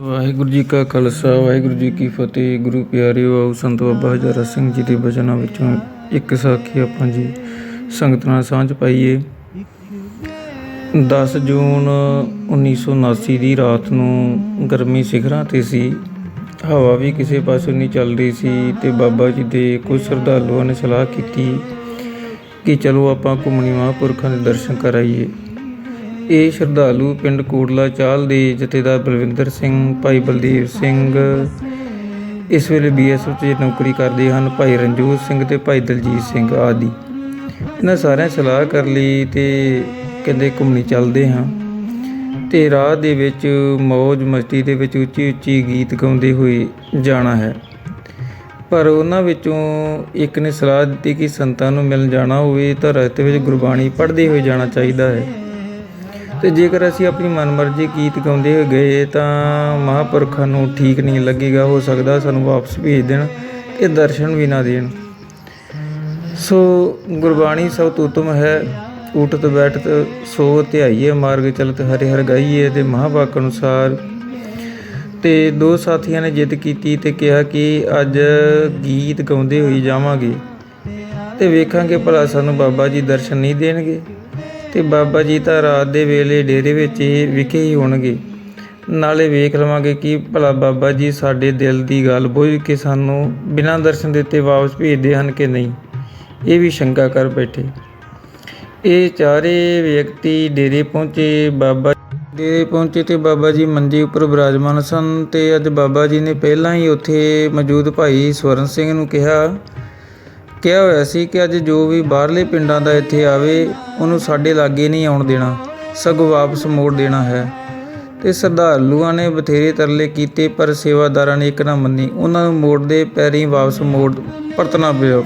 ਵਾਹਿਗੁਰੂ ਜੀ ਕਾ ਖਾਲਸਾ, ਵਾਹਿਗੁਰੂ ਜੀ ਕੀ ਫਤਿਹ। ਗੁਰੂ ਪਿਆਰਿਓ ਆਓ ਸੰਤ ਬਾਬਾ ਹਜ਼ਾਰਾ ਸਿੰਘ ਜੀ ਦੇ ਬਚਨਾਂ ਵਿੱਚੋਂ ਇੱਕ ਸਾਖੀ ਆਪਾਂ ਜੀ ਸੰਗਤ ਨਾਲ ਸਾਂਝ ਪਾਈਏ। 10 ਜੂਨ 1979 ਦੀ ਰਾਤ ਨੂੰ ਗਰਮੀ ਸਿਖਰਾਂ ਤੇ ਸੀ। ਹਵਾ ਵੀ ਕਿਸੇ ਪਾਸੇ ਨਹੀਂ ਚੱਲ ਰਹੀ ਸੀ ਤੇ ਬਾਬਾ ਜੀ ਦੇ ਕੁਝ ਸ਼ਰਧਾਲੂਆਂ ਨੇ ਸਲਾਹ ਕੀਤੀ ਕਿ ਚਲੋ ਆਪਾਂ ਘੁੰਮਣੀ ਮਹਾਂਪੁਰਖਾਂ ਦੇ ਦਰਸ਼ਨ ਕਰਾਈਏ ਇਹ ਸ਼ਰਧਾਲੂ ਪਿੰਡ ਕੋਟਲਾ ਚਾਲ ਦੇ ਜਥੇਦਾਰ ਬਲਵਿੰਦਰ ਸਿੰਘ, ਭਾਈ ਬਲਦੇਵ ਸਿੰਘ। ਇਸ ਵੇਲੇ ਬੀਐਸਐਫ 'ਚ ਨੌਕਰੀ ਕਰਦੇ ਹਨ ਭਾਈ ਰਣਜੋਤ ਸਿੰਘ ਤੇ ਭਾਈ ਦਲਜੀਤ ਸਿੰਘ ਆਦਿ। ਇਹਨਾਂ ਸਾਰਿਆਂ ਸਲਾਹ ਕਰ ਲਈ ਤੇ ਕਹਿੰਦੇ ਘੁੰਮਣੀ ਚੱਲਦੇ ਹਾਂ। ਤੇ ਰਾਹ ਦੇ ਵਿੱਚ ਮੌਜ ਮਸਤੀ ਦੇ ਵਿੱਚ ਉੱਚੀ ਉੱਚੀ ਗੀਤ ਗਾਉਂਦੇ ਹੋਏ ਜਾਣਾ ਹੈ। ਪਰ ਉਹਨਾਂ ਵਿੱਚੋਂ ਇੱਕ ਨੇ ਸਲਾਹ ਦਿੱਤੀ ਕਿ ਸੰਤਾਂ ਨੂੰ ਮਿਲਣ ਜਾਣਾ ਹੋਵੇ ਤਾਂ ਰਸਤੇ ਵਿੱਚ ਗੁਰਬਾਣੀ ਪੜ੍ਹਦੇ ਹੋਏ ਜਾਣਾ ਚਾਹੀਦਾ ਹੈ। ਤੇ ਜੇਕਰ ਅਸੀਂ ਆਪਣੀ ਮਨਮਰਜ਼ੀ ਗੀਤ ਗਾਉਂਦੇ ਹੋਏ ਗਏ ਤਾਂ ਮਹਾਂਪੁਰਖਾਂ ਨੂੰ ਠੀਕ ਨਹੀਂ ਲੱਗੇਗਾ, ਹੋ ਸਕਦਾ ਸਾਨੂੰ ਵਾਪਸ ਭੇਜ ਦੇਣ ਤੇ ਦਰਸ਼ਨ ਵੀ ਨਾ ਦੇਣ। ਸੋ ਗੁਰਬਾਣੀ ਸਭ ਤੋਂ ਉਤਮ ਹੈ ਉਠਤ ਬੈਠਤ ਸੋ ਧਿਆਈਏ, ਮਾਰਗ ਚਲਤ ਹਰਿ ਹਰ ਗਾਈਏ ਤੇ ਮਹਾਵਾਕ ਅਨੁਸਾਰ। ਤੇ ਦੋ ਸਾਥੀਆਂ ਨੇ ਜਿੱਦ ਕੀਤੀ ਤੇ ਕਿਹਾ ਕਿ ਅੱਜ ਗੀਤ ਗਾਉਂਦੇ ਹੋਈ ਜਾਵਾਂਗੇ ਤੇ ਵੇਖਾਂਗੇ ਭਲਾ ਸਾਨੂੰ ਬਾਬਾ ਜੀ ਦਰਸ਼ਨ ਨਹੀਂ ਦੇਣਗੇ। ਤੇ ਬਾਬਾ ਜੀ ਤਾਂ ਰਾਤ ਦੇ ਵੇਲੇ ਡੇਰੇ ਵਿੱਚ ਹੀ ਵਿਖੇ ਹੀ ਹੋਣਗੇ। ਨਾਲੇ ਵੇਖ ਲਵਾਂਗੇ ਕਿ ਭਲਾ ਬਾਬਾ ਜੀ ਸਾਡੇ ਦਿਲ ਦੀ ਗੱਲ ਬੁੱਝ ਕੇ ਸਾਨੂੰ ਬਿਨਾਂ ਦਰਸ਼ਨ ਦਿੱਤੇ ਵਾਪਸ ਭੇਜਦੇ ਹਨ ਕਿ ਨਹੀਂ? ਇਹ ਵੀ ਸ਼ੰਕਾ ਕਰ ਬੈਠੇ। ਇਹ ਚਾਰੇ ਵਿਅਕਤੀ ਡੇਰੇ ਪਹੁੰਚੇ, ਬਾਬਾ ਡੇਰੇ ਪਹੁੰਚੇ ਤੇ ਬਾਬਾ ਜੀ ਮੰਜੇ ਉੱਪਰ ਬਿਰਾਜਮਾਨ ਸਨ ਤੇ ਅੱਜ ਬਾਬਾ ਜੀ ਨੇ ਪਹਿਲਾਂ ਹੀ ਉੱਥੇ ਮੌਜੂਦ ਭਾਈ ਸਵਰਨ ਸਿੰਘ ਨੂੰ ਕਿਹਾ ਕਿਹਾ ਹੋਇਆ ਸੀ ਕਿ ਅੱਜ ਜੋ ਵੀ ਬਾਹਰਲੇ ਪਿੰਡਾਂ ਦਾ ਇੱਥੇ ਆਵੇ, ਉਹਨੂੰ ਸਾਡੇ ਲਾਗੇ ਨਹੀਂ ਆਉਣ ਦੇਣਾ, ਸਗੋਂ ਵਾਪਸ ਮੋੜ ਦੇਣਾ ਹੈ। ਤੇ ਸਰਦਾਲੂਆਂ ਨੇ ਬਥੇਰੇ ਤਰਲੇ ਕੀਤੇ, ਪਰ ਸੇਵਾਦਾਰਾਂ ਨੇ ਇੱਕ ਨਾ ਮੰਨੀ, ਉਹਨਾਂ ਨੂੰ ਮੋੜ ਮੋੜਦੇ ਪੈਰੀ ਵਾਪਸ ਮੋੜ ਪਰਤਣਾ ਪਿਆ।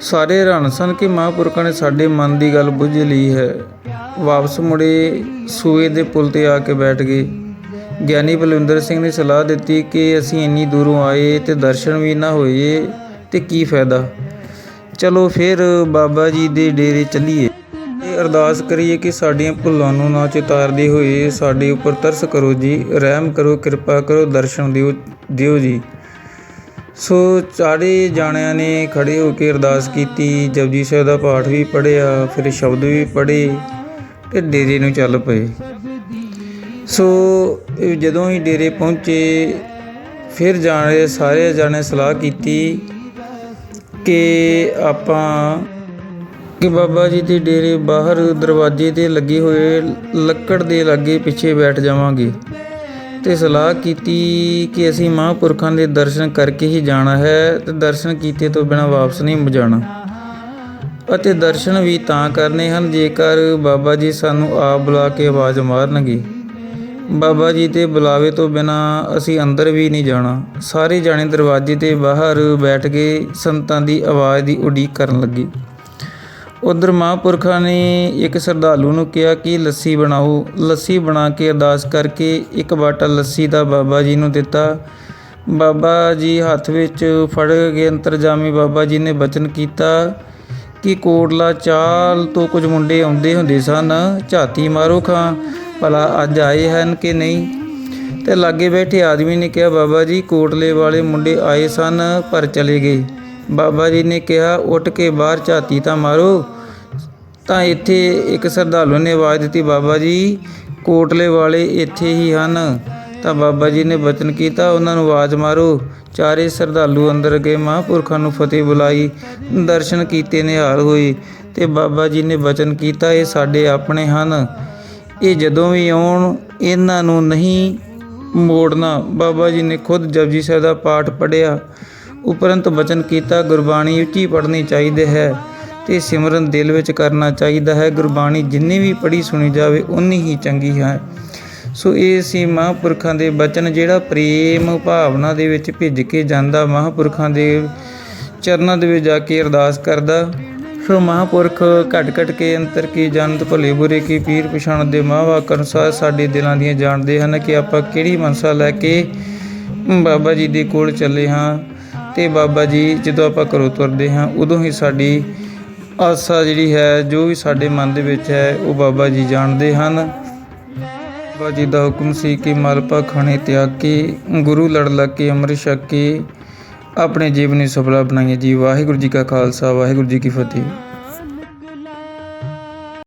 ਸਾਰੇ ਹੈਰਾਨ ਸਨ ਕਿ ਮਹਾਂਪੁਰਖਾਂ ਨੇ ਸਾਡੇ ਮਨ ਦੀ ਗੱਲ ਬੁੱਝ ਲਈ ਹੈ। ਵਾਪਸ ਮੁੜੇ ਸੂਏ ਦੇ ਪੁਲ ਤੇ ਆ ਕੇ ਬੈਠ ਗਏ। ਗਿਆਨੀ ਬਲਵਿੰਦਰ ਸਿੰਘ ਨੇ ਸਲਾਹ ਦਿੱਤੀ ਕਿ ਅਸੀਂ ਇੰਨੀ ਦੂਰੋਂ ਆਏ ਤੇ ਦਰਸ਼ਨ ਵੀ ਨਾ ਹੋਏ। ਤੇ ਕੀ ਫਾਇਦਾ? ਚਲੋ ਫਿਰ ਬਾਬਾ ਜੀ ਦੇ ਡੇਰੇ ਚੱਲੀਏ। ਇਹ ਅਰਦਾਸ ਕਰੀਏ ਕਿ ਸਾਡੀਆਂ ਭੁੱਲਾਂ ਨੂੰ ਨਾ ਚਿਤਾਰਦੇ ਹੋਏ ਸਾਡੇ ਉੱਪਰ ਤਰਸ ਕਰੋ ਜੀ, ਰਹਿਮ ਕਰੋ, ਕਿਰਪਾ ਕਰੋ, ਦਰਸ਼ਨ ਦਿਓ ਦਿਓ ਜੀ। ਸੋ ਚਾਰੇ ਜਾਣਿਆਂ ਨੇ ਖੜੇ ਹੋ ਕੇ ਅਰਦਾਸ ਕੀਤੀ ਜਪਜੀ ਸਾਹਿਬ ਦਾ ਪਾਠ ਵੀ ਪੜਿਆ ਫਿਰ ਸ਼ਬਦ ਵੀ ਪੜ੍ਹੇ ਤੇ ਡੇਰੇ ਨੂੰ ਚੱਲ ਪਏ। ਸੋ ਜਦੋਂ ਹੀ ਡੇਰੇ ਪਹੁੰਚੇ, ਫਿਰ ਜਾਣੇ ਸਾਰੇ ਜਾਣੇ ਸਲਾਹ ਕੀਤੀ ਕਿ ਆਪਾਂ ਕਿ ਬਾਬਾ ਜੀ ਦੇ ਡੇਰੇ ਬਾਹਰ ਦਰਵਾਜ਼ੇ ਤੇ ਲੱਗੇ ਹੋਏ ਲੱਕੜ ਦੇ ਲਾਗੇ ਪਿੱਛੇ ਬੈਠ ਜਾਵਾਂਗੇ। ਤੇ ਸਲਾਹ ਕੀਤੀ ਕਿ ਅਸੀਂ ਮਹਾਂਪੁਰਖਾਂ ਦੇ ਦਰਸ਼ਨ ਕਰਕੇ ਹੀ ਜਾਣਾ ਹੈ ਤੇ ਦਰਸ਼ਨ ਕੀਤੇ ਤੋਂ ਬਿਨਾਂ ਵਾਪਸ ਨਹੀਂ ਜਾਣਾ। ਅਤੇ ਦਰਸ਼ਨ ਵੀ ਤਾਂ ਕਰਨੇ ਹਨ ਜੇਕਰ ਬਾਬਾ ਜੀ ਸਾਨੂੰ ਆਪ ਬੁਲਾ ਕੇ ਆਵਾਜ਼ ਮਾਰਨਗੇ। ਬਾਬਾ ਜੀ ਦੇ ਬੁਲਾਵੇ ਤੋਂ ਬਿਨਾਂ ਅਸੀਂ ਅੰਦਰ ਵੀ ਨਹੀਂ ਜਾਣਾ। ਸਾਰੇ ਜਾਣੇ ਦਰਵਾਜ਼ੇ ਤੇ ਬਾਹਰ ਬੈਠ ਕੇ ਸੰਤਾਂ ਦੀ ਆਵਾਜ਼ ਦੀ ਉਡੀਕ ਕਰਨ ਲੱਗੇ। ਉਧਰ ਮਹਾਂਪੁਰਖਾਂ ਨੇ ਇੱਕ ਸਰਦਾਲੂ ਨੂੰ ਕਿਹਾ ਕਿ ਲੱਸੀ ਬਣਾਓ। ਲੱਸੀ ਬਣਾ ਕੇ ਅਰਦਾਸ ਕਰਕੇ ਇੱਕ ਬਾਟਾ ਲੱਸੀ ਦਾ ਬਾਬਾ ਜੀ ਨੂੰ ਦਿੱਤਾ। ਬਾਬਾ ਜੀ ਹੱਥ ਵਿੱਚ ਫੜ ਕੇ ਅੰਤਰਜਾਮੀ ਬਾਬਾ ਜੀ ਨੇ ਬਚਨ ਕੀਤਾ ਕਿ ਕੋਟਲਾ ਚਾਲ ਤੋਂ ਕੁਝ ਮੁੰਡੇ ਆਉਂਦੇ ਹੁੰਦੇ ਸਨ। ਝਾਤੀ ਮਾਰੋ ਖਾਂ। ਭਲਾ ਅੱਜ ਆਏ ਹਨ ਕਿ ਨਹੀਂ? ਤੇ ਲਾਗੇ ਬੈਠੇ ਆਦਮੀ ਨੇ ਕਿਹਾ, ਬਾਬਾ ਜੀ, ਕੋਟਲੇ ਵਾਲੇ ਮੁੰਡੇ ਆਏ ਸਨ, ਪਰ ਚਲੇ ਗਏ। ਬਾਬਾ ਜੀ ਨੇ ਕਿਹਾ, ਉੱਠ ਕੇ ਬਾਹਰ ਝਾਤੀ ਤਾਂ ਮਾਰੋ। ਤਾਂ ਇੱਥੇ ਇੱਕ ਸਰਦਾਲੂ ਨੇ ਆਵਾਜ਼ ਦਿੱਤੀ, ਬਾਬਾ ਜੀ, ਕੋਟਲੇ ਵਾਲੇ ਇੱਥੇ ਹੀ ਹਨ। ਤਾਂ ਬਾਬਾ ਜੀ ਨੇ ਬਚਨ ਕੀਤਾ, ਉਹਨਾਂ ਨੂੰ ਆਵਾਜ਼ ਮਾਰੋ। ਚਾਰੇ ਸਰਦਾਲੂ ਅੰਦਰ ਗਏ, ਮਹਾਂਪੁਰਖਾਂ ਨੂੰ ਫਤਿਹ ਬੁਲਾਈ, ਦਰਸ਼ਨ ਕੀਤੇ, ਨਿਹਾਲ ਹੋਏ। ਤੇ ਬਾਬਾ ਜੀ ਨੇ ਬਚਨ ਕੀਤਾ, ਇਹ ਸਾਡੇ ਆਪਣੇ ਹਨ। ਇਹ ਜਦੋਂ ਵੀ ਆਉਣ, ਇਹਨਾਂ ਨੂੰ ਨਹੀਂ ਮੋੜਨਾ। ਬਾਬਾ ਜੀ ਨੇ ਖੁਦ ਜਪਜੀ ਸਾਹਿਬ ਦਾ ਪਾਠ ਪੜਿਆ ਉਪਰੰਤ ਵਚਨ ਕੀਤਾ, ਗੁਰਬਾਣੀ ਉੱਚੀ ਪੜ੍ਹਨੀ ਚਾਹੀਦੀ ਹੈ ਤੇ ਸਿਮਰਨ ਦਿਲ ਵਿੱਚ ਕਰਨਾ ਚਾਹੀਦਾ ਹੈ। ਗੁਰਬਾਣੀ ਜਿੰਨੀ ਵੀ ਪੜ੍ਹੀ ਸੁਣੀ ਜਾਵੇ ਉਨੀ ਹੀ ਚੰਗੀ ਹੈ। ਸੋ ਇਹ ਸੀ ਮਹਾਂਪੁਰਖਾਂ ਦੇ ਬਚਨ, ਜਿਹੜਾ ਪ੍ਰੇਮ ਭਾਵਨਾ ਦੇ ਵਿੱਚ ਭਿੱਜ ਕੇ ਜਾਂਦਾ। ਮਹਾਂਪੁਰਖਾਂ ਦੇ ਚਰਨਾਂ ਦੇ ਵਿੱਚ ਜਾ ਕੇ ਅਰਦਾਸ ਕਰਦਾ। ਸੋ ਮਹਾਂਪੁਰਖ ਘਟ ਘਟ ਕੇ ਅੰਤਰ ਕੀ ਜਨਤ ਭਲੇ ਬੁਰੇ ਕੀ ਪੀਰ ਪਛਾਣ ਦੇ ਮਹਾਂਵਾਕ ਅਨੁਸਾਰ ਸਾਡੇ ਦਿਲਾਂ ਦੀਆਂ ਜਾਣਦੇ ਹਨ ਕਿ ਆਪਾਂ ਕਿਹੜੀ ਮਨਸਾ ਲੈ ਕੇ ਬਾਬਾ ਜੀ ਦੇ ਕੋਲ ਚੱਲੇ ਹਾਂ। ਤੇ ਬਾਬਾ ਜੀ ਜਦੋਂ ਆਪਾਂ ਘਰੋਂ ਤੁਰਦੇ ਹਾਂ, ਉਦੋਂ ਹੀ ਸਾਡੀ ਆਸਾ ਜਿਹੜੀ ਹੈ, ਜੋ ਵੀ ਸਾਡੇ ਮਨ ਦੇ ਵਿੱਚ ਹੈ, ਉਹ ਬਾਬਾ ਜੀ ਜਾਣਦੇ ਹਨ। ਬਾਬਾ ਜੀ ਦਾ ਹੁਕਮ ਸੀ ਕਿ ਮਲਪਾ ਖਾਣੇ ਤਿਆਗ ਕੇ, ਗੁਰੂ ਲੜ ਲੱਗ ਕੇ, ਅੰਮ੍ਰਿਤ ਛਕ ਕੇ ਆਪਣੇ ਜੀਵਨ ਨੂੰ ਸਫਲਾ ਬਣਾਈਏ ਜੀ। ਵਾਹਿਗੁਰੂ ਜੀ ਕਾ ਖਾਲਸਾ ਵਾਹਿਗੁਰੂ ਜੀ ਕੀ ਫਤਿਹ।